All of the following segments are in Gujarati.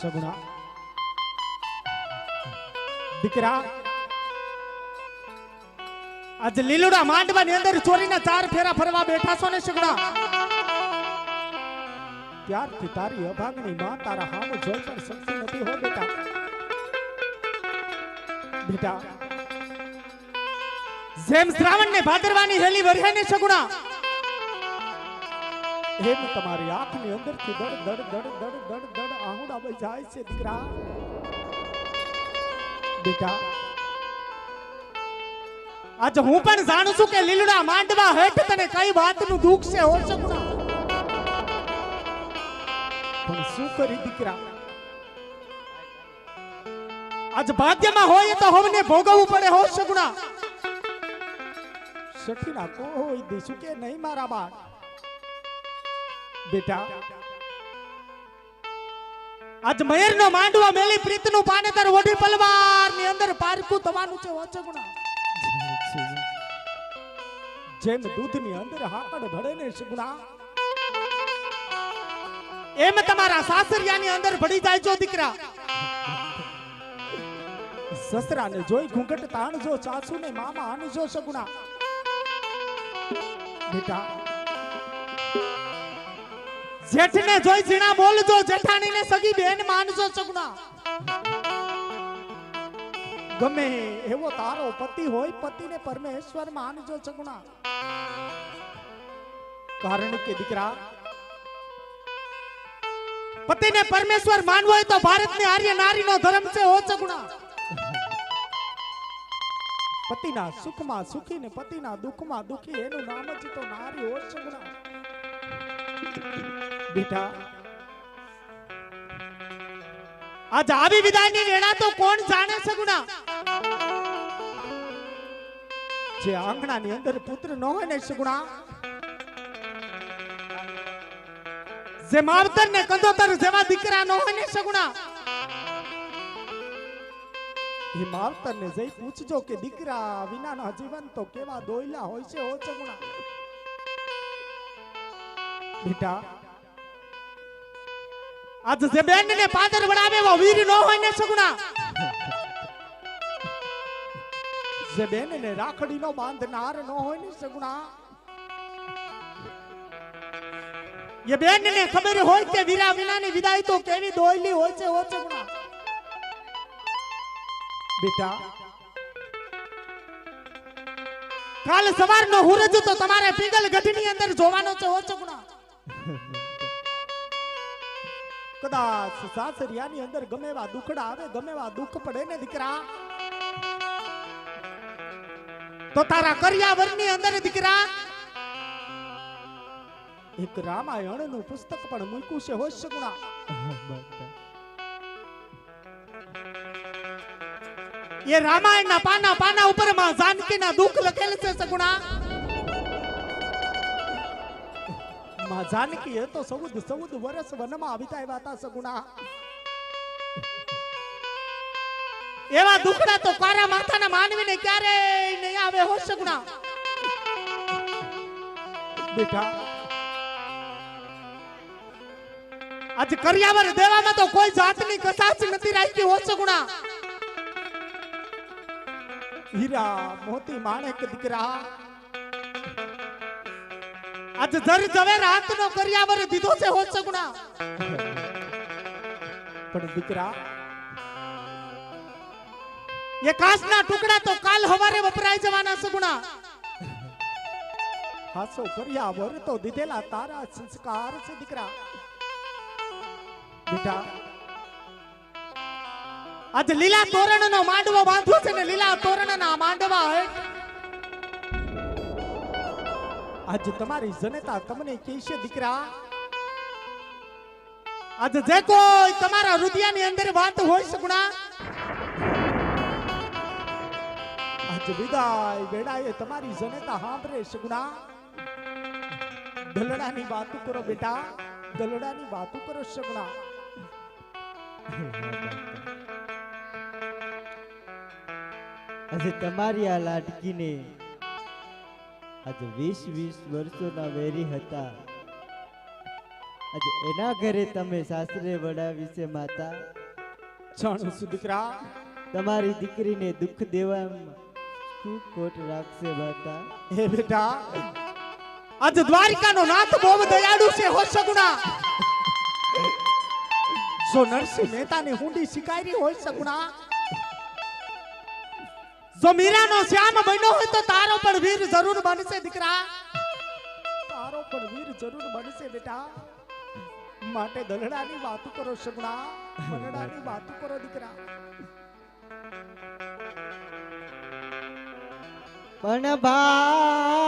સગુણા. દીકરા, આજ લીલુડા માંડવાની અંદર ચોરીના ચાર ફેરા ફરવા બેઠા છો ને સગુણા? ત્યારથી તારી અભાગની માં તારા હામ જોઈ પણ શકતી નથી હો બેટા. બેટા, જેમ શ્રાવણ ને ભાદરવાની હેલી વરહે ને સગુણા એમ તમારી આંખની અંદરથી દડ દડ દડ દડ દડ દડ આહુડા જાય છે દીકરા. બેટા, આજ હું પણ જાણું છું કે લીલડા માંડવા હેઠ તને કઈ વાતનું દુઃખ છે હો શકું પણ શું કરી દીકરા? આજ ભાગ્યમાં હોય તો હમને ભોગવવું પડે હો સગુણા સખીના કોઈ દીશું કે નહીં મારા બાળ? બેટા. આજ મયર નો માંડવા મેલી પ્રીતનું પાનેતર વડી પલવારની અંદર પારકું થવાનું છે ઓચગુણા જેમ દૂધની અંદર હાકડ ભળે ને સગુણા. એમ તમારા સાસરિયા ની અંદર ભળી જાય છો દીકરા. સસરા ને જોઈ ઘૂંઘટ તાણજો સાસુ ને મામા આનજો સગુણા. બેટા જેઠને જોઈ જીણા બોલજો જેઠાણીને સગી બેન માનજો સગુણા ગમે એવો તારો પતિ હોય, પતિને પરમેશ્વર માનજો સગુણા કારણ કે દીકરા, પતિને પરમેશ્વર માનવો હોય તો ભારતની આર્ય નારીનો ધર્મ છે, હો સગુણા પતિના સુખમાં સુખી ને પતિના દુઃખમાં દુઃખી, એનું નામ જ તો નારી, હો સગુણા બેટા. આજ આવી વિદાયની વેળા તો કોણ જાણે સગુણા? જે આંગણાની અંદર પુત્ર ન હોય ને સગુણા, જે માવતર ને કંદોતર જેવા દીકરા ન હોય ને સગુણા, એ માવતર ને જઈ પૂછજો કે દીકરા વિનાના જીવન તો કેવા દોયલા હોય છે ઓ સગુણા. બેટા આજ જે બેન ને પાદર વડાવે એવો વીર નો હોય ને સગુણા. જે બેન ને રાખડી નો બાંધનાર નો હોય ને સગુણા. એ બેન ને ખબર હોય કે વીરા વિનાની વિદાય તો કેવી દોયલી હોય છે ઓ સગુણા. બેટા, કાલ સવારનો હુરજ તો તમારે પીગલ ગઢની અંદર જોવાનો છે, હો સગુણા. કદાચ સાસરિયાની અંદર ગમે એવા દુખડા આવે, ગમે એવા દુઃખ પડે ને દીકરા? તો તારા કર્યાવરની અંદર દીકરા, એક રામાયણનું પુસ્તક પણ મૂક્યું છે, હોશ સગુણા. એ રામાયણના પાના પાના ઉપરમાં જાનકીના દુઃખ લખેલ છે, સગુણા. માં જાનકી એ તો સૌદ સૌદ વર્ષ વનમાં વિતાવ્યા હતા સગુણા. એવા દુખડા તો કારા માથાના માનવીને ક્યારે નહીં આવે હો સગુણા. બેટા, આજ કર્યાવર દેવામાં તો કોઈ જાતની કસાચ નથી રાખી હો સગુણા. હીરા મોતી માણેક દીકરા આજ ધર જવે રાત નો કર્યાવર દીધો છે હો સગુણા પણ દીકરા, એ કાસના ટુકડા તો કાલ હવારે વપરાઈ જવાના સગુણા હાસો કર્યાવર તો દીધેલા તારા સંસ્કાર છે દીકરા. બેટા, આજ લીલા તોરણ નો માંડવો બાંધ્યો છે ને લીલા તોરણ ના માંડવા આજ તમારી જનતા તમને કહેશે દીકરા, આજ જે કોઈ તમારા હૃદયની અંદર વાત હોય સગુણા આજ વિદાય વેળાએ તમારી જનતા સાંભળે સગુણા દલડાની વાત કરો, બેટા, દલડાની વાત કરો સગુણા આજે તમારી આ લાડકીને આજે વીસ વીસ વર્ષોના વેરી હતા. આજે એના ઘરે તમે સાસરે વડાવી છે માતા. જાણું છું દીકરા? તમારી દીકરીને દુઃખ દેવામાં શું ખોટ રાખશે માતા? હે બેટા આજ દ્વારિકાનો નાથ બહુ દયાળુ છે હો સગુણા. જો નરસિંહ મહેતાની હુંડી શિકારી હોય સગુણા જો મીરાનો શ્યામ બન્યો હોય તો તારો પણ વીર જરૂર બનશે દીકરા. તારો પણ વીર જરૂર બનશે બેટા. માટે દલડાની વાત કરો સગુણા દલડાની વાત કરો દીકરા. પણ ભાઈ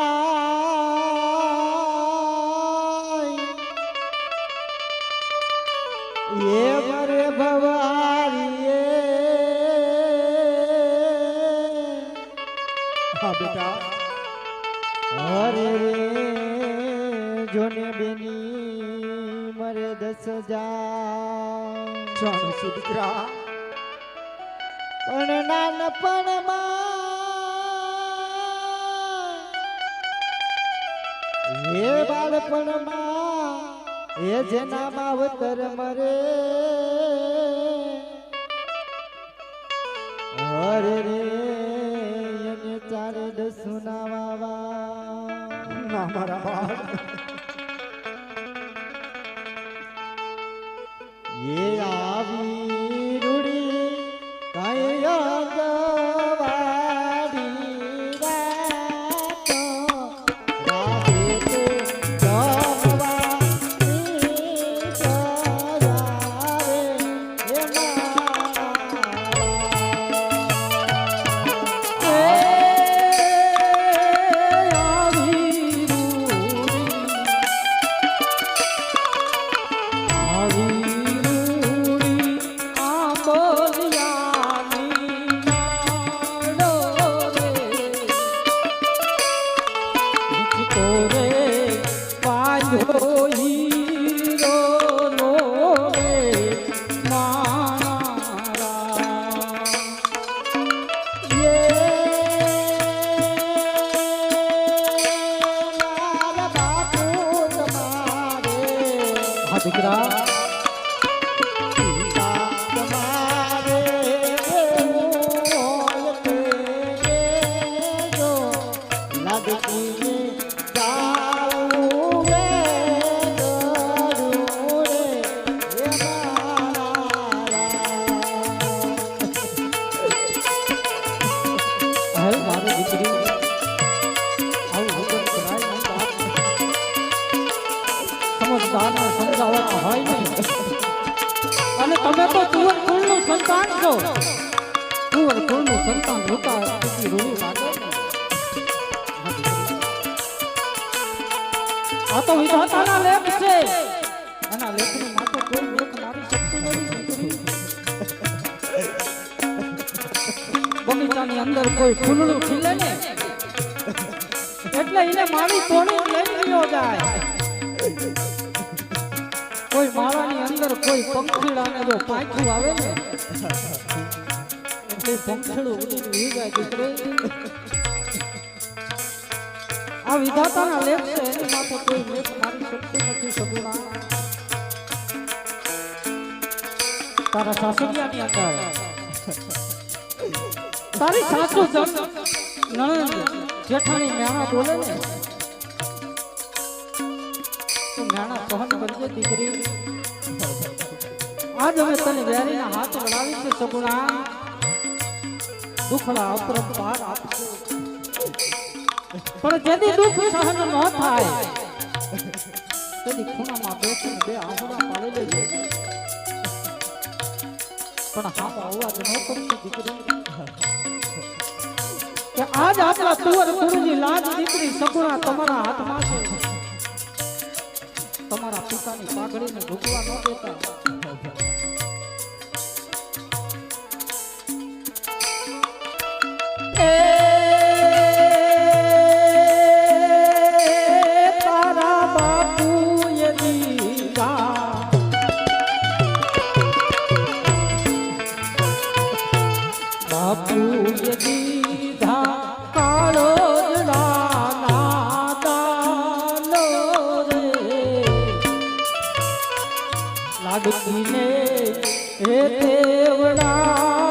બેટા. અરે રે જોને બેની મરે દસ છું દીકરા. પણ નાનપણમાં હે બાળપણમાં હે જેના માવતર મરે. હરે રે વાવા ના મારા બાળ. દીકરા આ કોઈ માળાની અંદર કોઈ પંખીડાને જો પાછું આવે ને એટલે પંખીડું ઉડી જાય દીકરી આ વિધાતાના લેખ છે. એની માથે કોઈ લેખ મારી શકતું નથી સગુણા તારા સાસરિયાની અંદર તારી સાસુ જન નણંદ, જેઠાણી મેણા બોલે ને. તું સહન કરજે, દીકરી. આજ અમે તને વેરીના હાથ વડાવી સગુણા. દુખડા અપરંપાર આપશે. પણ જેથી દુઃખ સહન ન થાય. તેની ખૂણામાં બેસીને બે આંસુડા પાડી લેજો. પણ હા અવાજ ન કરતી દીકરી. કે આજ આપણા તુવર ગુરુની લાજ દીકરી સગુણા તમારા હાથમાં છે. તમારા પિતાની પાઘડીને ઢૂકવા ન દેતા. લાડકીને હે દેવડા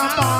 Bye.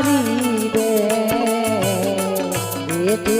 পারিবে। এতে